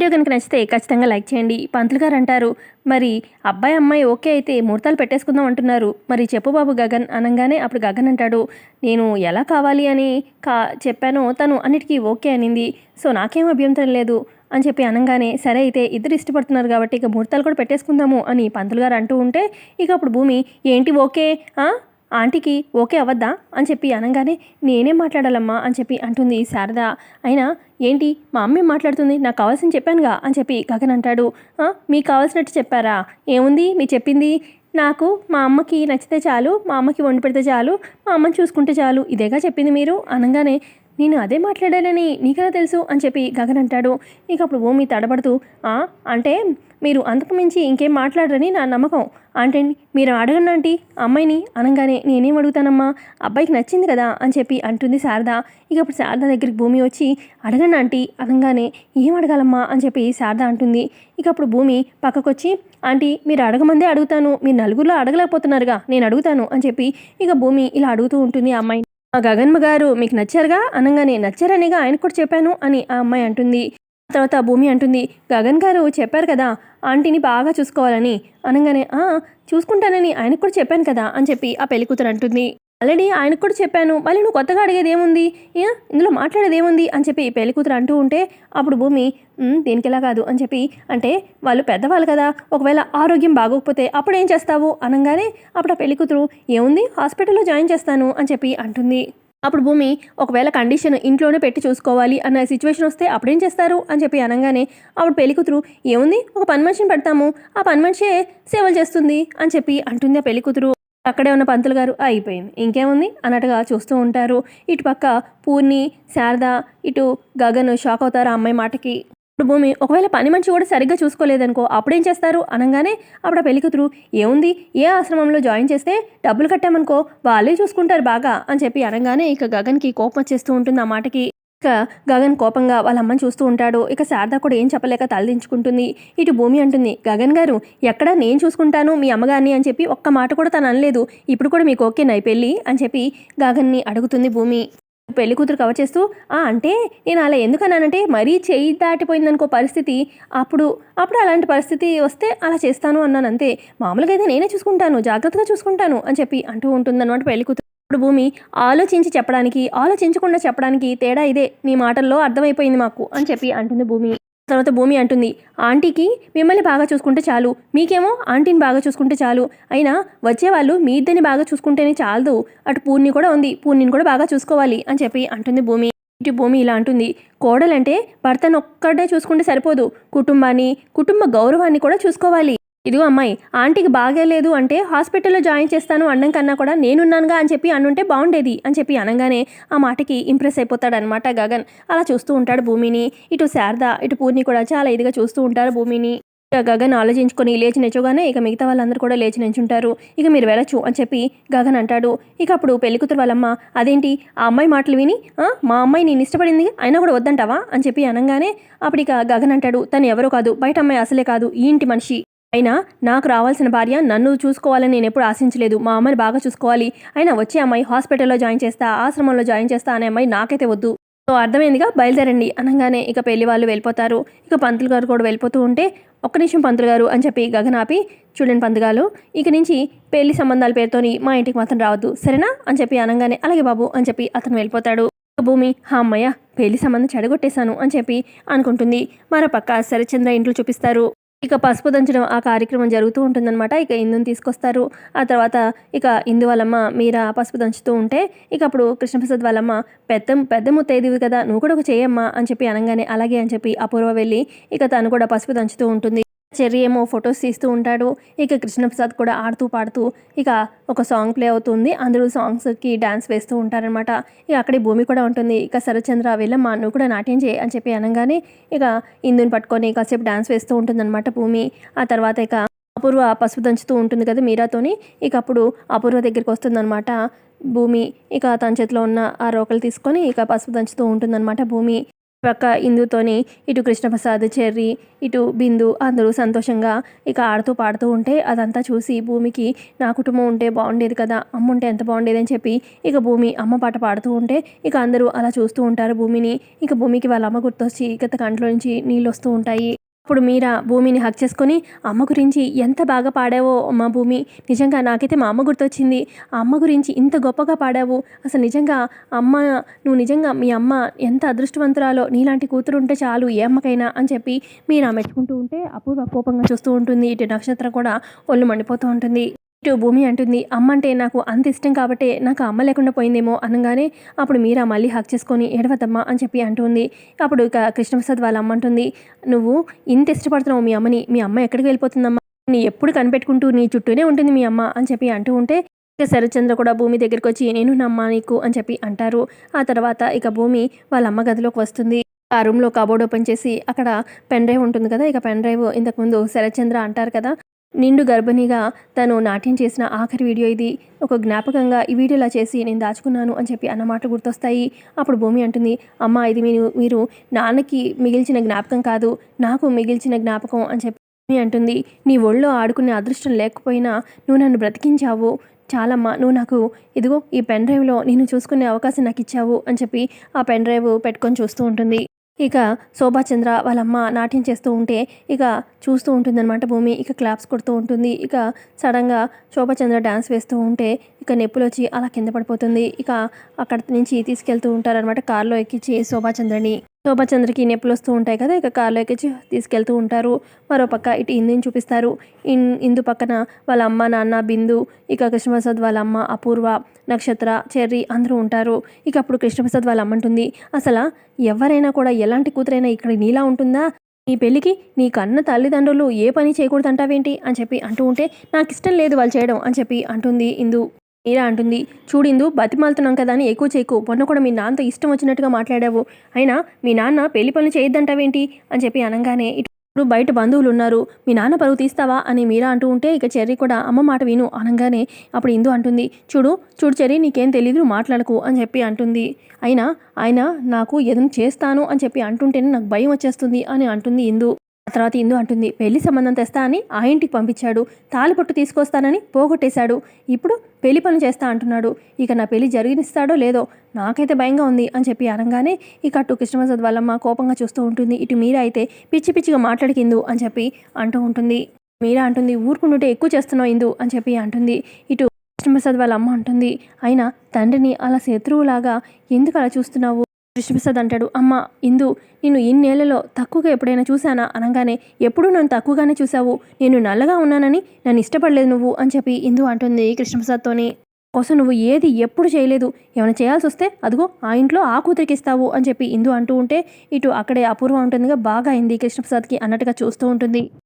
Video కనుక నచ్చితే ఖచ్చితంగా లైక్ చేయండి. పంతులు గారు అంటారు మరి అబ్బాయి అమ్మాయి ఓకే అయితే ముహూర్తాలు పెట్టేసుకుందాం అంటున్నారు. మరి చెప్పు బాబు గగన్ అనగానే అప్పుడు గగన్ అంటాడు నేను ఎలా కావాలి అని కా చెప్పానో తను అన్నిటికీ ఓకే అనింది. సో నాకేం అభ్యంతరం లేదు అని చెప్పి అనగానే సరే అయితే ఇద్దరు ఇష్టపడుతున్నారు కాబట్టి ఇక ముహూర్తాలు కూడా పెట్టేసుకుందాము అని పంతులు గారు అంటూ ఉంటే ఇక అప్పుడు భూమి ఏంటి ఓకే? ఆంటీకి ఓకే అవ్వద్దా అని చెప్పి అనగానే నేనే మాట్లాడాలమ్మా అని చెప్పి అంటుంది శారద. అయినా ఏంటి మా అమ్మే మాట్లాడుతుంది? నాకు కావాల్సింది చెప్పానుగా అని చెప్పి గగన్ అంటాడు. మీకు కావాల్సినట్టు చెప్పారా? ఏముంది? మీ చెప్పింది నాకు మా అమ్మకి నచ్చితే చాలు మా అమ్మకి వండి పెడితే చాలు మా అమ్మని చూసుకుంటే చాలు ఇదేగా చెప్పింది మీరు? అనగానే నేను అదే మాట్లాడానని నీకెలా తెలుసు? అని చెప్పి గగన్ అంటాడు. ఇక అప్పుడు భూమి తడబడుతూ అంటే మీరు అంతకు మించి ఇంకేం మాట్లాడరని నా నమ్మకం. అంటే మీరు అడగండి అమ్మాయిని అనగానే నేనేం అడుగుతానమ్మా? అబ్బాయికి నచ్చింది కదా అని చెప్పి అంటుంది శారద. ఇక అప్పుడు శారద దగ్గరికి భూమి వచ్చి అడగండి ఆంటీ అనగానే ఏం అడగాలమ్మా అని చెప్పి శారద అంటుంది. ఇక అప్పుడు భూమి పక్కకొచ్చి ఆంటీ మీరు అడగమందే అడుగుతాను. మీరు నలుగురిలో అడగలేకపోతున్నారుగా నేను అడుగుతాను అని చెప్పి ఇక భూమి ఇలా అడుగుతూ ఉంటుంది అమ్మాయి మా గగన్మ గారు మీకు నచ్చారుగా? అనగానే నచ్చారనిగా ఆయన కూడా చెప్పాను అని ఆ అమ్మాయి అంటుంది. తర్వాత భూమి అంటుంది గగన్ గారు చెప్పారు కదా ఆంటీని బాగా చూసుకోవాలని అనగానే చూసుకుంటానని ఆయనకు కూడా చెప్పాను కదా అని చెప్పి ఆ పెళ్ళికూతురు అంటుంది. ఆల్రెడీ ఆయనకు కూడా చెప్పాను. మళ్ళీ నువ్వు కొత్తగా అడిగేది ఏముంది ఇందులో మాట్లాడేది ఏముంది అని చెప్పి పెళ్ళి కూతురు అంటూ ఉంటే అప్పుడు భూమి దీనికి ఎలా కాదు అని చెప్పి అంటే వాళ్ళు పెద్దవాళ్ళు కదా ఒకవేళ ఆరోగ్యం బాగోకపోతే అప్పుడు ఏం చేస్తావు? అనగానే అప్పుడు ఆ పెళ్ళి కూతురు ఏముంది? హాస్పిటల్లో జాయిన్ చేస్తాను అని చెప్పి అంటుంది. అప్పుడు భూమి ఒకవేళ కండిషన్ ఇంట్లోనే పెట్టి చూసుకోవాలి అన్న సిచ్యువేషన్ వస్తే అప్పుడేం చేస్తారు? అని చెప్పి అనగానే అప్పుడు పెళ్ళి కూతురు ఏముంది? ఒక పని మనిషిని పెడతాము. ఆ పని మనిషే సేవలు చేస్తుంది. అని చెప్పి అంటుంది ఆ పెళ్ళి కూతురు. అక్కడే ఉన్న పంతులు గారు అయిపోయింది. ఇంకేముంది? అన్నట్టుగా చూస్తూ ఉంటారు. ఇటు పక్క పూర్ణి శారద ఇటు గగన్ షాక్ అవుతారు ఆ అమ్మాయి మాటకి. భూమి ఒకవేళ పని మంచి కూడా సరిగ్గా చూసుకోలేదనుకో అప్పుడేం చేస్తారు? అనగానే అప్పుడు ఆ పెళ్ళికూతురు ఏముంది? ఏ ఆశ్రమంలో జాయిన్ చేస్తే డబ్బులు కట్టామనుకో వాళ్ళే చూసుకుంటారు బాగా అని చెప్పి అనగానే ఇక గగన్కి కోపం వచ్చేస్తూ ఉంటుంది ఆ మాటకి. ఇక గగన్ కోపంగా వాళ్ళ అమ్మని చూస్తూ ఉంటాడు. ఇక శారద కూడా ఏం చెప్పలేక తలదించుకుంటుంది. ఇటు భూమి అంటుంది గగన్ గారు ఎక్కడ నేను చూసుకుంటాను మీ అమ్మగారిని అని చెప్పి ఒక్క మాట కూడా తను అనలేదు. ఇప్పుడు కూడా మీకు ఓకే నై పెళ్ళి? అని చెప్పి గగన్ని అడుగుతుంది భూమి. పెళ్ళి కూతురు కవర్ చేస్తూ అంటే నేను అలా ఎందుకన్నానంటే మరీ చేయి దాటిపోయిందనుకో పరిస్థితి. అప్పుడు అప్పుడు అలాంటి పరిస్థితి వస్తే అలా చేస్తాను అన్నాను అంతే. మామూలుగా అయితే నేనే చూసుకుంటాను జాగ్రత్తగా చూసుకుంటాను అని చెప్పి అంటూ ఉంటుందన్నమాట పెళ్ళి కూతురు. ఇప్పుడు భూమి ఆలోచించి చెప్పడానికి ఆలోచించకుండా చెప్పడానికి తేడా ఇదే. నీ మాటల్లో అర్థమైపోయింది మాకు అని చెప్పి అంటుంది భూమి. తర్వాత భూమి అంటుంది. ఆంటీకి మిమ్మల్ని బాగా చూసుకుంటే చాలు. మీకేమో ఆంటీని బాగా చూసుకుంటే చాలు. అయినా వచ్చేవాళ్ళు మీ ఇద్దరిని బాగా చూసుకుంటేనే చాలదు. అటు పూర్ణి కూడా ఉంది. పూర్ణిని కూడా బాగా చూసుకోవాలి అని చెప్పి అంటుంది భూమి. ఇటు భూమి ఇలా అంటుంది. కోడలంటే భర్తను ఒక్కడే చూసుకుంటే సరిపోదు. కుటుంబాన్ని కుటుంబ గౌరవాన్ని కూడా చూసుకోవాలి. ఇదిగో అమ్మాయి ఆంటీకి బాగాలేదు అంటే హాస్పిటల్లో జాయిన్ చేస్తాను అన్నం కన్నా కూడా నేనున్నానుగా అని చెప్పి అనుంటే బాగుండేది అని చెప్పి అనగానే ఆ మాటకి ఇంప్రెస్ అయిపోతాడనమాట గగన్. అలా చూస్తూ ఉంటాడు భూమిని. ఇటు శారద ఇటు పూర్ణి కూడా చాలా ఇదిగా చూస్తూ ఉంటారు భూమిని. గగన్ ఆలోచించుకొని లేచి నెచ్చుగానే ఇక మిగతా వాళ్ళందరూ కూడా లేచి నెంచుంటారు ఇక మీరు వెళ్ళచ్చు అని చెప్పి గగన్ అంటాడు. ఇక అప్పుడు పెళ్ళికూతురు వాళ్ళమ్మ అదేంటి? ఆ అమ్మాయి మాటలు విని మా అమ్మాయి నేను ఇష్టపడింది? అయినా కూడా వద్దంటావా? అని చెప్పి అనగానే అప్పుడు ఇక గగన్ అంటాడు తను ఎవరో కాదు. బయట అమ్మాయి అసలే కాదు. ఈ ఇంటి మనిషి. అయినా నాకు రావాల్సిన భార్య నన్ను చూసుకోవాలని నేను ఎప్పుడు ఆశించలేదు. మా అమ్మని బాగా చూసుకోవాలి. అయినా వచ్చే అమ్మాయి హాస్పిటల్లో జాయిన్ చేస్తా ఆశ్రమంలో జాయిన్ చేస్తా అనే అమ్మాయి నాకైతే వద్దు. సో అర్థమైందిగా? బయలుదేరండి. అనగానే ఇక పెళ్ళి వాళ్ళు వెళ్ళిపోతారు. ఇక పంతులు గారు కూడా వెళ్ళిపోతూ ఉంటే ఒక్క నిమిషం పంతులు గారు అని చెప్పి గగనాపి చూడండి పంతుగాలు ఇక నుంచి పెళ్ళి సంబంధాల పేరుతోని మా ఇంటికి మాత్రం రావద్దు. సరేనా? అని చెప్పి అనగానే అలాగే బాబు అని చెప్పి అతను వెళ్ళిపోతాడు. భూమి అమ్మయ్య పెళ్ళి సంబంధం చెడగొట్టేశాను అని చెప్పి అనుకుంటుంది. మరోపక్క సరిచంద్ర ఇంట్లో చూపిస్తారు. ఇక పసుపు దంచడం ఆ కార్యక్రమం జరుగుతూ ఉంటుందన్నమాట. ఇక ఇందుని తీసుకొస్తారు. ఆ తర్వాత ఇక ఇందు వాళ్ళమ్మ మీరా పసుపు దంచుతూ ఉంటే ఇక అప్పుడు కృష్ణప్రసాద్ వాళ్ళమ్మ పెద్ద పెద్ద ముత్తైదివి కదా నువ్వు కూడా ఒక చేయమ్మా అని చెప్పి అనగానే అలాగే అని చెప్పి అపూర్వ వెళ్ళి ఇక తను కూడా పసుపు దంచుతూ ఉంటుంది. చెర్రీ ఏమో ఫొటోస్ తీస్తూ ఉంటాడు. ఇక కృష్ణప్రసాద్ కూడా ఆడుతూ పాడుతూ ఇక ఒక సాంగ్ ప్లే అవుతుంది. అందరూ సాంగ్స్కి డ్యాన్స్ వేస్తూ ఉంటారనమాట ఇక అక్కడే భూమి కూడా ఉంటుంది. ఇక శరచంద్ర వెళ్ళమ్మా నువ్వు కూడా నాట్యం చేయి అని చెప్పి అనగానే ఇక ఇందుని పట్టుకొని కాసేపు డ్యాన్స్ వేస్తూ ఉంటుందన్నమాట భూమి. ఆ తర్వాత ఇక అపూర్వ పసుపు దంచుతూ ఉంటుంది కదా మీరాతోని. ఇక అప్పుడు అపూర్వ దగ్గరికి వస్తుందన్నమాట భూమి. ఇక తన చేతిలో ఉన్న ఆ రోకలు తీసుకొని ఇక పసుపు దంచుతూ ఉంటుందన్నమాట భూమి. పక్క ఇందుతోని ఇటు కృష్ణప్రసాద్ చెర్రి ఇటు బిందు అందరూ సంతోషంగా ఇక ఆడుతూ పాడుతూ ఉంటే అదంతా చూసి భూమికి నా కుటుంబం ఉంటే బాగుండేది కదా అమ్మ ఉంటే ఎంత బాగుండేది అని చెప్పి ఇక భూమి అమ్మ పాట పాడుతూ ఉంటే ఇక అందరూ అలా చూస్తూ ఉంటారు భూమిని. ఇక భూమికి వాళ్ళ అమ్మ గుర్తొచ్చి ఇక కంట్లో నుంచి నీళ్ళు వస్తూ ఉంటాయి. అప్పుడు మీరా భూమిని హక్ చేసుకొని అమ్మ గురించి ఎంత బాగా పాడావో మా భూమి నిజంగా నాకైతే మా అమ్మ గుర్తొచ్చింది. ఆ అమ్మ గురించి ఇంత గొప్పగా పాడావు. అసలు నిజంగా అమ్మ నువ్వు నిజంగా మీ అమ్మ ఎంత అదృష్టవంతురాలో నీలాంటి కూతురు ఉంటే చాలు ఏ అమ్మకైనా అని చెప్పి మీరా మెచ్చుకుంటూ ఉంటే అపూర్వ కోపంగా చూస్తూ ఉంటుంది. ఇటు నక్షత్రం కూడా ఒళ్ళు మండిపోతూ ఉంటుంది. ఇటు భూమి అంటుంది అమ్మ అంటే నాకు అంత ఇష్టం కాబట్టి నాకు అమ్మ లేకుండా పోయిందేమో అనగానే అప్పుడు మీరా మళ్ళీ హక్ చేసుకొని ఏడవద్దమ్మా అని చెప్పి అంటుంది. అప్పుడు ఇక కృష్ణప్రసాద్ వాళ్ళ అమ్మ అంటుంది నువ్వు ఇంత ఇష్టపడుతున్నావు మీ అమ్మని మీ అమ్మ ఎక్కడికి వెళ్ళిపోతుందమ్మా? నీ ఎప్పుడు కనిపెట్టుకుంటూ నీ చుట్టూనే ఉంటుంది మీ అమ్మ అని చెప్పి అంటూ ఉంటే ఇక శరత్చంద్ర కూడా భూమి దగ్గరికి వచ్చి నేను నమ్మా నీకు అని చెప్పి అంటారు. ఆ తర్వాత ఇక భూమి వాళ్ళ అమ్మ గదిలోకి వస్తుంది. ఆ రూమ్లో కబోర్డ్ ఓపెన్ చేసి అక్కడ పెన్ డ్రైవ్ ఉంటుంది కదా ఇక పెన్ డ్రైవ్ ఇంతకుముందు శరత్చంద్ర అంటారు కదా నిండు గర్భిణిగా తను నాట్యం చేసిన ఆఖరి వీడియో ఇది. ఒక జ్ఞాపకంగా ఈ వీడియోలా చేసి నేను దాచుకున్నాను అని చెప్పి అన్న మాటలు గుర్తొస్తాయి. అప్పుడు భూమి అంటుంది అమ్మ ఇది మీరు మీరు నాన్నకి మిగిల్చిన జ్ఞాపకం కాదు నాకు మిగిల్చిన జ్ఞాపకం అని చెప్పి భూమి అంటుంది. నీ ఒళ్ళో ఆడుకునే అదృష్టం లేకపోయినా నువ్వు నన్ను బ్రతికించావు. చాలమ్మా నువ్వు నాకు ఇదిగో ఈ పెన్ డ్రైవ్లో నేను చూసుకునే అవకాశం నాకు ఇచ్చావు అని చెప్పి ఆ పెన్ డ్రైవ్ పెట్టుకొని చూస్తూ ఉంటుంది. ఇక శోభాచంద్ర వాళ్ళమ్మ నాట్యం చేస్తూ ఉంటే ఇక చూస్తూ ఉంటుందన్నమాట భూమి. ఇక క్లాప్స్ కొడుతూ ఉంటుంది. ఇక సడన్గా శోభాచంద్ర డ్యాన్స్ వేస్తూ ఉంటే ఇక నొప్పులు వచ్చి అలా కింద పడిపోతుంది. ఇక అక్కడ నుంచి తీసుకెళ్తూ ఉంటారనమాట కారులో ఎక్కించి శోభాచంద్రని. శోభాచంద్రకి నొప్పులు వస్తూ ఉంటాయి కదా ఇక కార్లో ఎక్కించి తీసుకెళ్తూ ఉంటారు. మరో పక్క ఇటు ఇందుని చూపిస్తారు. ఇన్ ఇందు పక్కన వాళ్ళ అమ్మ నాన్న బిందు ఇక కృష్ణప్రసాద్ వాళ్ళ అమ్మ అపూర్వ నక్షత్ర చెర్రీ అందరూ ఉంటారు. ఇక అప్పుడు కృష్ణప్రసాద్ వాళ్ళ అమ్మ ఉంటుంది అసలు ఎవరైనా కూడా ఎలాంటి కూతురైనా ఇక్కడ నీలా ఉంటుందా? నీ పెళ్ళికి నీ కన్న తల్లిదండ్రులు ఏ పని చేయకూడదంటావేంటి? అని చెప్పి అంటూ ఉంటే నాకు ఇష్టం లేదు వాళ్ళు చేయడం అని చెప్పి అంటుంది ఇందు. మీరా అంటుంది. చూడిందు బతిమాలుతున్నాం కదా అని ఎక్కువ చేయకు. మొన్న కూడా మీ నాన్నతో ఇష్టం వచ్చినట్టుగా మాట్లాడావు. అయినా మీ నాన్న పెళ్ళి పనులు చేయొద్దంటావేంటి? అని చెప్పి అనగానే ఇప్పుడు బయట బంధువులు ఉన్నారు మీ నాన్న పరువు తీస్తావా అని మీరా అంటూ ఉంటే ఇక చెర్రీ కూడా అమ్మ మాట విను అనగానే అప్పుడు ఇందు అంటుంది చూడు చూడు చెర్రీ నీకేం తెలియదు మాట్లాడకు అని చెప్పి అంటుంది. అయినా ఆయన నాకు ఏదైనా చేస్తాను అని చెప్పి అంటుంటేనే నాకు భయం వచ్చేస్తుంది అని అంటుంది ఇందు. తర్వాత ఇందు అంటుంది పెళ్ళి సంబంధం తెస్తా అని ఆ ఇంటికి పంపించాడు. తాలిపొట్టు తీసుకొస్తానని పోగొట్టేశాడు. ఇప్పుడు పెళ్ళి పనులు చేస్తా అంటున్నాడు. ఇక నా పెళ్ళి జరిగినిస్తాడో లేదో నాకైతే భయంగా ఉంది అని చెప్పి అనగానే ఇక అటు కృష్ణప్రసాద్ వాళ్ళమ్మ కోపంగా చూస్తూ ఉంటుంది. ఇటు మీరా అయితే పిచ్చి పిచ్చిగా మాట్లాడికిందు అని చెప్పి అంటూ ఉంటుంది. మీరా అంటుంది. ఊరుకుంటుంటే ఎక్కువ చేస్తున్నావు ఇందు అని చెప్పి అంటుంది. ఇటు కృష్ణప్రసాద్ వాళ్ళ అమ్మ అంటుంది. అయినా తండ్రిని అలా శత్రువులాగా ఎందుకు అలా చూస్తున్నావు? కృష్ణప్రసాద్ అంటాడు అమ్మ ఇందు నేను ఇన్నేళ్ళలో తక్కువగా ఎప్పుడైనా చూశానా? అనగానే ఎప్పుడూ నన్ను తక్కువగానే చూసావు నేను నల్లగా ఉన్నానని నన్ను ఇష్టపడలేదు నువ్వు అని చెప్పి ఇందు అంటుంది కృష్ణప్రసాద్తోని. కోసం నువ్వు ఏది ఎప్పుడు చేయలేదు? ఏమైనా చేయాల్సి వస్తే అదిగో ఆ ఇంట్లో ఆ కూతురికి ఇస్తావు అని చెప్పి ఇందు అంటూ ఉంటే ఇటు అక్కడే అపూర్వ ఉంటుందిగా బాగా అయింది కృష్ణప్రసాద్కి అన్నట్టుగా చూస్తూ ఉంటుంది.